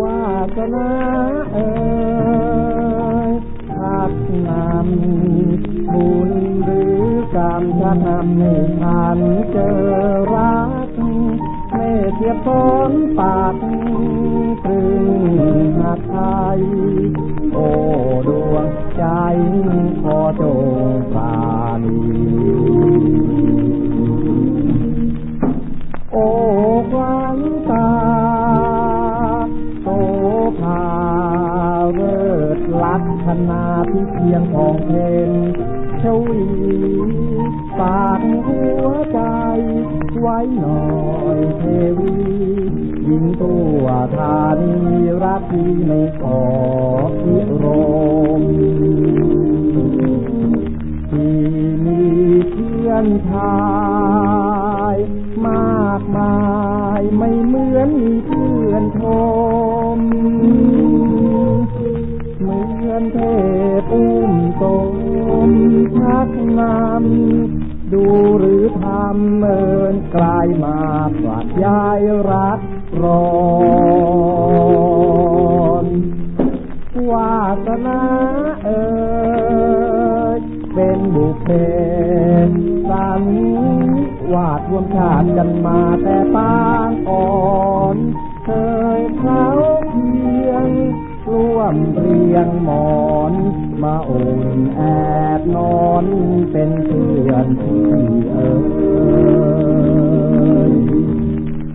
วาสนาเอ่ยพักนำบุญหรือกรรมจะทำให้ท่านเจอรักเมื่อเทียบต้นปากตรึงหักไทยโอ้ดวงใจขอจงปาณี ธนาพิเพียงของเพนชวีฝากหัวใจ ไว้หน่อยเทวียิงตัวธานีรักที่ไม่พอ ดูหรือทำเมินกลายมาปรัดย้ายรักร้อนวาสนาเอ่ยเป็นบุพเพสันวาดรวมชาติกันมาแต่ปางอ่อน เคยเขาเพียง ร่วมเรียงหมอน มาอุ่นแอบนอนเป็นเพื่อนที่เอ่ย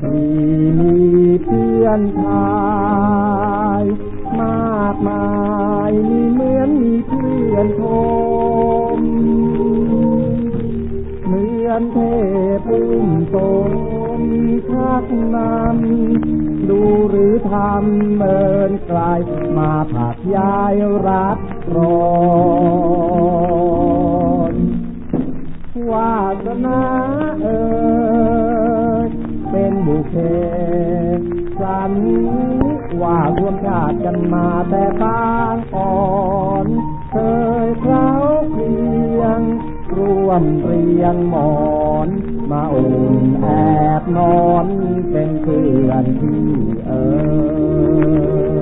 ที่มีเพื่อนชายมากมายมีเหมือนมีเพื่อนชมเหมือนเทพอุ้มตนชักนำดูหรื ทำเมินไกลมาผักยายรักร้อนวาสนาเอ่ยเป็นบุพเพสันว่าร่วมชาติกันมาแต่ปางอ่อนเคยเขาเพียงร่วมเรียงหมอน มาอุ่นแอบนอนเป็นเพื่อนที่เออ